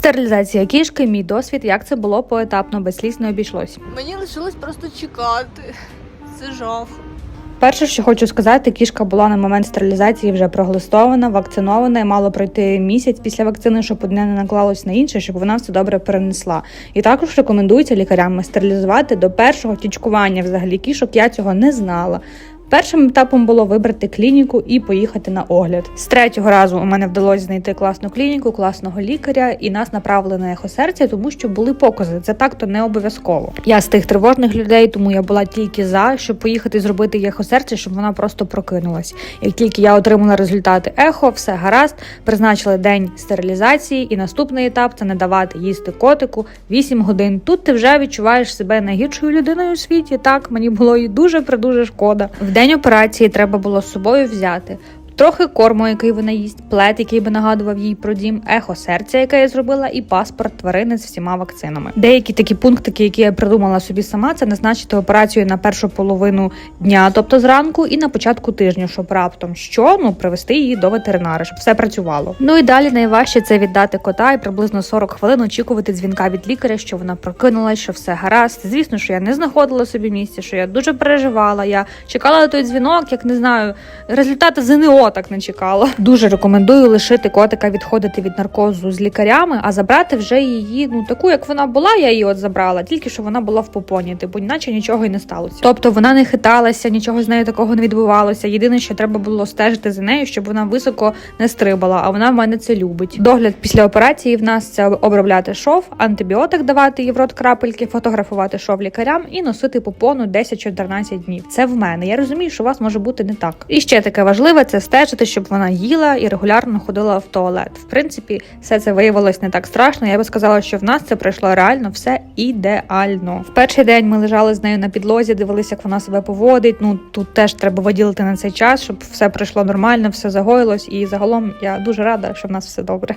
Стерилізація кішки, мій досвід, як це було поетапно, без сліз не обійшлось. Мені лишилось просто чекати. Це жах. Перше, що хочу сказати, кішка була на момент стерилізації вже проглистована, вакцинована і мало пройти місяць після вакцини, щоб одне не наклалось на інше, щоб вона все добре перенесла. І також рекомендується лікарями стерилізувати до першого тічкування взагалі кішок. Я цього не знала. Першим етапом було вибрати клініку і поїхати на огляд. З третього разу у мене вдалося знайти класну клініку, класного лікаря, і нас направили на ехосердя, тому що були покази. Це так то не обов'язково. Я з тих тривожних людей, тому я була тільки за, щоб поїхати зробити ехосердя, щоб вона просто прокинулась. Як тільки я отримала результати ехо, все гаразд, призначили день стерилізації, і наступний етап це не давати їсти котику 8 годин. Тут ти вже відчуваєш себе найгіршою людиною у світі. Так мені було і дуже придуже шкода. В день операції треба було з собою взяти. Трохи корму, який вона їсть, плед, який би нагадував їй про дім, ехо серця, яке я зробила, і паспорт тварини з всіма вакцинами. Деякі такі пунктики, які я придумала собі сама, це назначити операцію на першу половину дня, тобто зранку, і на початку тижня, щоб раптом що ну привести її до ветеринара, щоб все працювало. Ну і далі найважче це віддати кота і приблизно 40 хвилин очікувати дзвінка від лікаря, що вона прокинулась, що все гаразд. Звісно, що я не знаходила собі місця, що я дуже переживала. Я чекала той дзвінок, як не знаю, результати ЗНО так не чекала. Дуже рекомендую лишити котика відходити від наркозу з лікарями, а забрати вже її, ну таку, як вона була, я її от забрала, тільки що вона була в попоні, типу, іначе нічого й не сталося. Тобто вона не хиталася, нічого з нею такого не відбувалося. Єдине, що треба було стежити за нею, щоб вона високо не стрибала. А вона в мене це любить. Догляд після операції в нас це обробляти шов, антибіотик давати їй в рот крапельки, фотографувати шов лікарям і носити попону 10-14 днів. Це в мене. Я розумію, що у вас може бути не так. І ще таке важливе це стежити, щоб вона їла і регулярно ходила в туалет. В принципі, все це виявилось не так страшно. Я би сказала, що в нас це пройшло реально все ідеально. В перший день ми лежали з нею на підлозі, дивилися, як вона себе поводить. Ну тут теж треба виділити на цей час, щоб все пройшло нормально, все загоїлось. І загалом я дуже рада, що в нас все добре.